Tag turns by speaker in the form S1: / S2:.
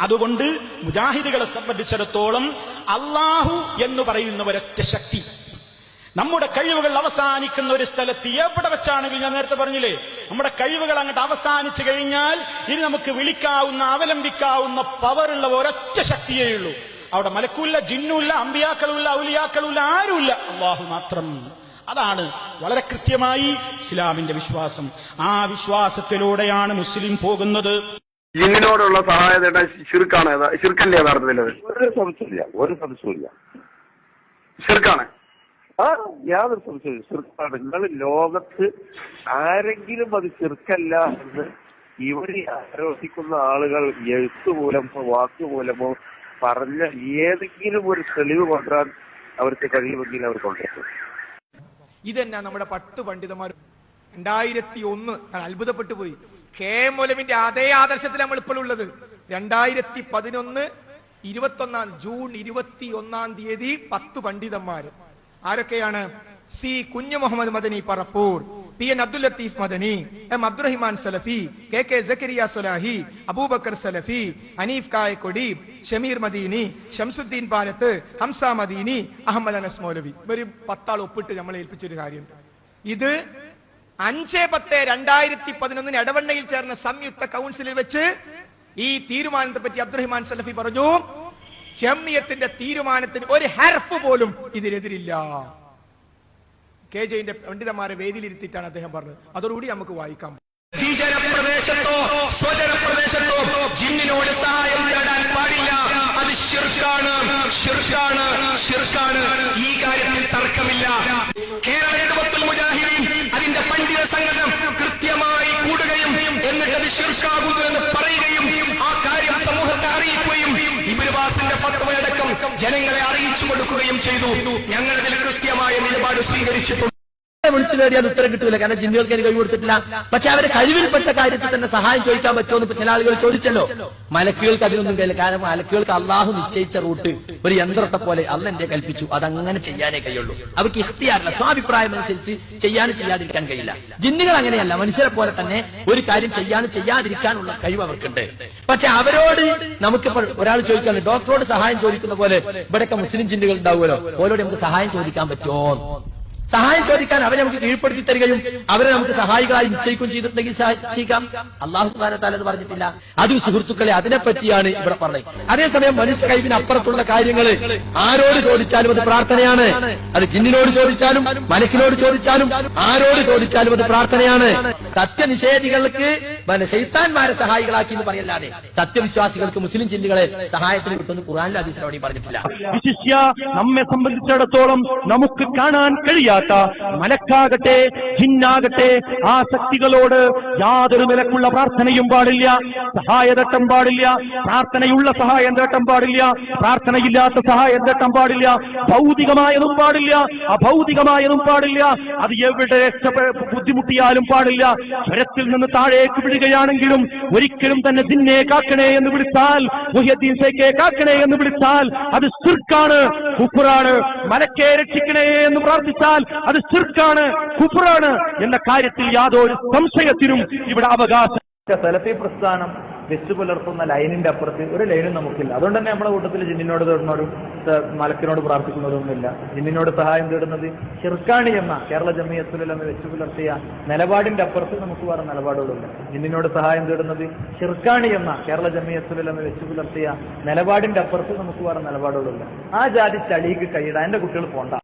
S1: അതുകൊണ്ട് മുജാഹിദുകളെ സംബന്ധിച്ചിടത്തോളം അള്ളാഹു എന്ന് പറയുന്ന ഒരൊറ്റ ശക്തി. നമ്മുടെ കഴിവുകൾ അവസാനിക്കുന്ന ഒരു സ്ഥലത്ത് എവിടെ വെച്ചാണെങ്കിൽ ഞാൻ നേരത്തെ പറഞ്ഞില്ലേ? നമ്മുടെ കഴിവുകൾ അങ്ങോട്ട് അവസാനിച്ചു കഴിഞ്ഞാൽ ഇനി നമുക്ക് വിളിക്കാവുന്ന അവലംബിക്കാവുന്ന പവറുള്ള ഒരൊറ്റ ശക്തിയേ ഉള്ളൂ. അവിടെ മലക്കൂല്ല ജിന്നുല്ല അമ്പിയാക്കളുമില്ല ഔലിയാക്കളുമില്ല ആരുമില്ല. അള്ളാഹു മാത്രം. അതാണ് വളരെ കൃത്യമായി ഇസ്ലാമിന്റെ വിശ്വാസം. ആ വിശ്വാസത്തിലൂടെയാണ് മുസ്ലിം പോകുന്നത്.
S2: ജിന്നിനോടുള്ള സഹായതയുടെ ചുരുക്കാണ് ചുരുക്കല്ലേ യഥാർത്ഥത്തിൽ അത്?
S3: ഒരു സംശയമില്ല ഒരു സംശയമില്ല
S2: ചുരുക്കാണ്
S3: ആ യാതൊരു സംശയമില്ല ചെറുക്കാണ് നിങ്ങൾ ലോകത്ത് ആരെങ്കിലും അത് ചെറുക്കല്ല എന്ന് ഇവരെ ആരോപിക്കുന്ന ആളുകൾ എഴുത്തു മൂലമോ വാക്ക് മൂലമോ പറഞ്ഞ ഏതെങ്കിലും ഒരു തെളിവ് കൊണ്ടുവരാൻ അവർക്ക് കഴിയുമെങ്കിൽ അവർ കൊണ്ടുവരും.
S4: ഇതന്നെ നമ്മുടെ പത്ത് പണ്ഡിതന്മാർ രണ്ടായിരത്തി ഒന്ന് അത്ഭുതപ്പെട്ടു പോയി. കെ എം മൗലവിന്റെ അതേ ആദർശത്തിൽ നമ്മൾ ഇപ്പോൾ ഉള്ളത്. രണ്ടായിരത്തി പതിനൊന്ന് ഇരുപത്തൊന്നാം ജൂൺ ഇരുപത്തി ഒന്നാം തീയതി പത്ത് പണ്ഡിതന്മാർ. ആരൊക്കെയാണ്? C Kunju Muhammad Madani Parappur P N Abdul Latheef Madani M Abdurahiman Salafi K K Jakkariya Sulahi Abubakkar Salafi Aneef Kayakkodi Shameer Madeeni Shamsuddeen Palath Hamza Madeeni Ahammed Anas Moulavi. ഇവർ പത്താൾ ഒപ്പിട്ട് നമ്മളെ ഏൽപ്പിച്ചൊരു കാര്യം ഇത് അഞ്ച് പത്ത് രണ്ടായിരത്തി പതിനൊന്നിന് എടവണ്ണയിൽ ചേർന്ന സംയുക്ത കൗൺസിലിൽ വെച്ച് ഈ തീരുമാനത്തെ പറ്റി അബ്ദുറഹിമാൻ സലഫി പറഞ്ഞു. ജമ്മിയത്തിന്റെ തീരുമാനത്തിന് ഒരു ഹെർഫ് പോലും ഇതിനെതിരില്ല. കെ ജെയിന്റെ പണ്ഡിതന്മാരെ വേദിയിലിരുത്തിയിട്ടാണ് അദ്ദേഹം പറഞ്ഞത്. അതോടുകൂടി നമുക്ക് വായിക്കാം.
S5: സ്വജനപ്രദേശത്തോ ജിന്നിനോട് സഹായം തേടാൻ പാടില്ല. അത് ശിർഷാണ് ശിർഷാണ് ശിർഷാണ് ഈ കാര്യത്തിൽ തർക്കമില്ല. കേരള പണ്ഡിത കൃത്യമായി കൂടുകയും എന്നിട്ട് അത് എന്ന് പറയുകയും ആ കാര്യം സമൂഹത്തെ അറിയിക്കുകയും ഇബിർവാസിന്റെ ഫത്വയടക്കം ജനങ്ങളെ അറിയിച്ചു കൊടുക്കുകയും ചെയ്തു. ഞങ്ങളതിൽ കൃത്യമായ നിലപാട് സ്വീകരിച്ചിട്ടുണ്ട്.
S6: വിളിച്ചു കയറിയാൽ ഉത്തരം കിട്ടില്ല കാരണം ജിന്നുകൾക്ക് എനിക്ക് കഴിവ് കൊടുത്തിട്ടില്ല. പക്ഷെ അവരെ കഴിവിൽപ്പെട്ട കാര്യത്തിൽ തന്നെ സഹായം ചോദിക്കാൻ പറ്റുമോ എന്ന് ചില ആളുകൾ ചോദിച്ചല്ലോ. മലക്കുകൾക്ക് അതിനൊന്നും കഴിയില്ല കാരണം മലക്കുകൾക്ക് അള്ളാഹു നിശ്ചയിച്ച റൂട്ട് ഒരു യന്ത്രത്തെ പോലെ അന്ന് എന്റെ കൽപ്പിച്ചു. അതങ്ങനെ ചെയ്യാനേ കഴിയുള്ളൂ. അവർക്ക് ഇഷ്ടിയാറില്ല സ്വാഭിപ്രായം അനുസരിച്ച് ചെയ്യാനും ചെയ്യാതിരിക്കാൻ കഴിയില്ല. ജിന്നുകൾ അങ്ങനെയല്ല. മനുഷ്യരെ പോലെ തന്നെ ഒരു കാര്യം ചെയ്യാനും ചെയ്യാതിരിക്കാനുള്ള കഴിവ് അവർക്കുണ്ട്. പക്ഷെ അവരോട് നമുക്ക് ഒരാൾ ചോദിക്കാൻ ഡോക്ടറോട് സഹായം ചോദിക്കുന്ന പോലെ ഇവിടെയൊക്കെ മുസ്ലിം ജിന്നുകൾ ഉണ്ടാവുമല്ലോ. ഓരോട് നമുക്ക് സഹായം ചോദിക്കാൻ പറ്റുമോ സഹായം ചോദിക്കാൻ അവരെ നമുക്ക് കീഴ്പ്പെടുത്തി തരികയും അവരെ നമുക്ക് സഹായികളായി നിശ്ചയിക്കുകയും ചെയ്തിട്ടുണ്ടെങ്കിൽ സഹായിക്കാം അള്ളാഹു സുബാനത്താലത് പറഞ്ഞിട്ടില്ല. അത് സുഹൃത്തുക്കളെ അതിനെപ്പറ്റിയാണ് ഇവിടെ പറഞ്ഞത്. അതേസമയം മനുഷ്യ കഴിവിന് അപ്പുറത്തുള്ള കാര്യങ്ങൾ ആരോട് ചോദിച്ചാലും അത് പ്രാർത്ഥനയാണ്. അത് ജിന്നിനോട് ചോദിച്ചാലും മലക്കിനോട് ചോദിച്ചാലും ആരോട് ചോദിച്ചാലും അത് പ്രാർത്ഥനയാണ്. സത്യനിഷേധികൾക്ക് പിന്നെ ശൈത്താന്മാരെ സഹായികളാക്കി എന്ന് പറയല്ലാതെ സത്യവിശ്വാസികൾക്ക് മുസ്ലിം ചിന്തകളെ സഹായത്തിന് കിട്ടുമെന്ന് ഖുറാനിലെ അവിടെ പറഞ്ഞിട്ടില്ല.
S7: നമ്മെ സംബന്ധിച്ചിടത്തോളം നമുക്ക് കാണാൻ കഴിയാത്ത മലക്കാകട്ടെ ജിന്നാകട്ടെ ആ ശക്തികളോട് യാതൊരു നിലക്കുള്ള പ്രാർത്ഥനയും പാടില്ല സഹായതട്ടം പാടില്ല പ്രാർത്ഥനയുള്ള സഹായം തട്ടം പാടില്ല പ്രാർത്ഥനയില്ലാത്ത സഹായം തട്ടം പാടില്ല ഭൗതികമായതും പാടില്ല. അഭൗതികമായതും പാടില്ല. അത് എവിടെ ബുദ്ധിമുട്ടിയാലും പാടില്ല. സ്വരത്തിൽ നിന്ന് താഴേക്ക് വിടുകയാണെങ്കിലും ഒരിക്കലും തന്നെ ദിന്നെ കാക്കണേ എന്ന് വിളിച്ചാൽ മുഹ്യദ്ദീൻ സേക്കെ കാക്കണേ എന്ന് വിളിച്ചാൽ അത് സിർക്കാണ് കുഫറാണ്. മലക്കെ രക്ഷിക്കണേ എന്ന് പ്രാർത്ഥിച്ചാൽ അത് സിർക്കാണ് കുഫറാണ് എന്ന കാര്യത്തിൽ യാതൊരു സംശയത്തിനും ഇവിടെ അവകാശം
S8: സലഫി പ്രസ്ഥാനം വെച്ചു പുലർത്തുന്ന ലൈനിന്റെ അപ്പുറത്ത് ഒരു ലൈനും നമുക്കില്ല. അതുകൊണ്ട് തന്നെ നമ്മുടെ കൂട്ടത്തിൽ ജിന്നിനോട് തേടുന്നവരും മലക്കിനോട് പ്രാർത്ഥിക്കുന്നവരൊന്നുമില്ല. ജിന്നിനോട് സഹായം തേടുന്നത് ഷിർക്കാണി എന്ന കേരള ജമിയത്തുലെന്ന് വെച്ചു പുലർത്തിയ നിലപാടിന്റെ അപ്പുറത്ത് നമുക്ക് വേറെ നിലപാടുകളില്ല. ജിന്നിനോട് സഹായം തേടുന്നത് ഷിർക്കാണി എന്ന കേരള ജമിയത്തുലെന്ന് വെച്ചു പുലർത്തിയ നിലപാടിന്റെ അപ്പുറത്ത് നമുക്ക് വേറെ നിലപാടുകളില്ല. ആ ജാതി ചളിക്ക് കൈയിടാൻ എന്റെ കുട്ടികൾ പോണ്ട.